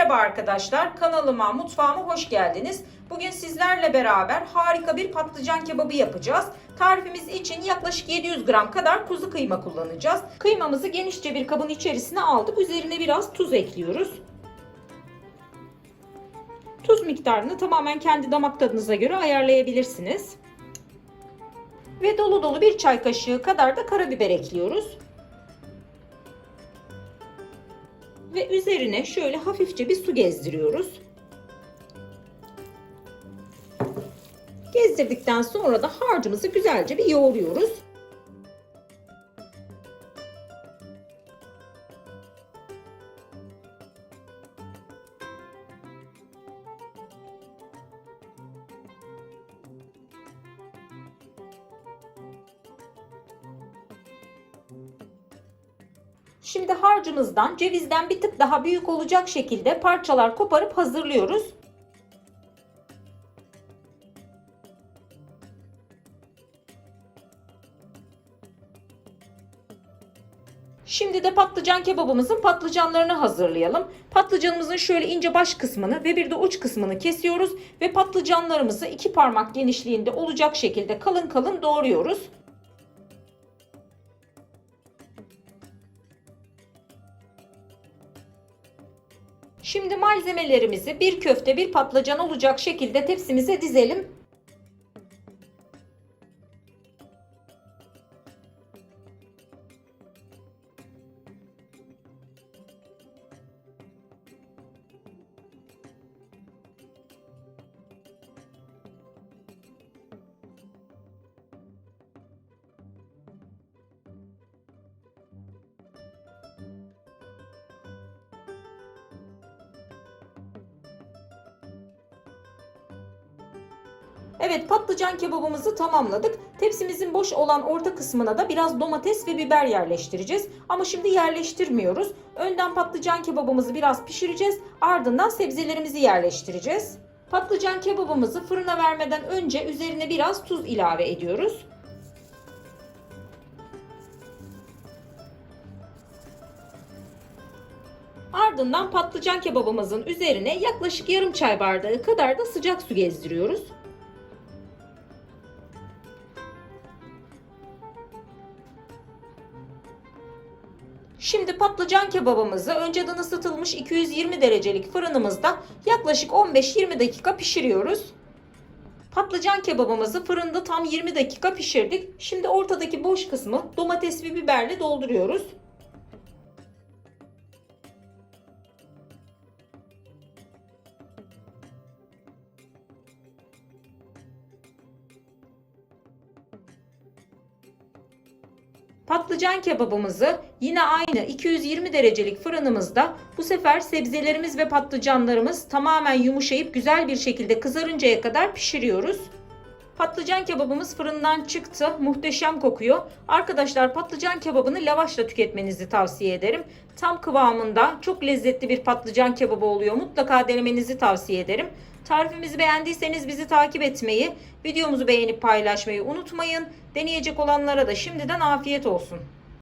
Merhaba arkadaşlar, kanalıma, mutfağıma hoş geldiniz. Bugün sizlerle beraber harika bir patlıcan kebabı yapacağız. Tarifimiz için yaklaşık 700 gram kadar kuzu kıyma kullanacağız. Kıymamızı genişçe bir kabın içerisine aldık. Üzerine biraz tuz ekliyoruz. Tuz miktarını tamamen kendi damak tadınıza göre ayarlayabilirsiniz. Ve dolu dolu bir çay kaşığı kadar da karabiber ekliyoruz. Ve üzerine şöyle hafifçe bir su gezdiriyoruz. Gezdirdikten sonra da harcımızı güzelce bir yoğuruyoruz. Şimdi harcımızdan cevizden bir tık daha büyük olacak şekilde parçalar koparıp hazırlıyoruz. Şimdi de patlıcan kebabımızın patlıcanlarını hazırlayalım. Patlıcanımızın şöyle ince baş kısmını ve bir de uç kısmını kesiyoruz ve patlıcanlarımızı iki parmak genişliğinde olacak şekilde kalın kalın doğruyoruz. Şimdi malzemelerimizi bir köfte bir patlıcan olacak şekilde tepsimize dizelim. Evet patlıcan kebabımızı tamamladık. Tepsimizin boş olan orta kısmına da biraz domates ve biber yerleştireceğiz. Ama şimdi yerleştirmiyoruz. Önden patlıcan kebabımızı biraz pişireceğiz. Ardından sebzelerimizi yerleştireceğiz. Patlıcan kebabımızı fırına vermeden önce üzerine biraz tuz ilave ediyoruz. Ardından patlıcan kebabımızın üzerine yaklaşık yarım çay bardağı kadar da sıcak su gezdiriyoruz. Şimdi patlıcan kebabımızı önceden ısıtılmış 220 derecelik fırınımızda yaklaşık 15-20 dakika pişiriyoruz. Patlıcan kebabımızı fırında tam 20 dakika pişirdik. Şimdi ortadaki boş kısmı domates ve biberle dolduruyoruz. Patlıcan kebabımızı yine aynı 220 derecelik fırınımızda bu sefer sebzelerimiz ve patlıcanlarımız tamamen yumuşayıp güzel bir şekilde kızarıncaya kadar pişiriyoruz. Patlıcan kebabımız fırından çıktı. Muhteşem kokuyor. Arkadaşlar patlıcan kebabını lavaşla tüketmenizi tavsiye ederim. Tam kıvamında çok lezzetli bir patlıcan kebabı oluyor. Mutlaka denemenizi tavsiye ederim. Tarifimizi beğendiyseniz bizi takip etmeyi, videomuzu beğenip paylaşmayı unutmayın. Deneyecek olanlara da şimdiden afiyet olsun.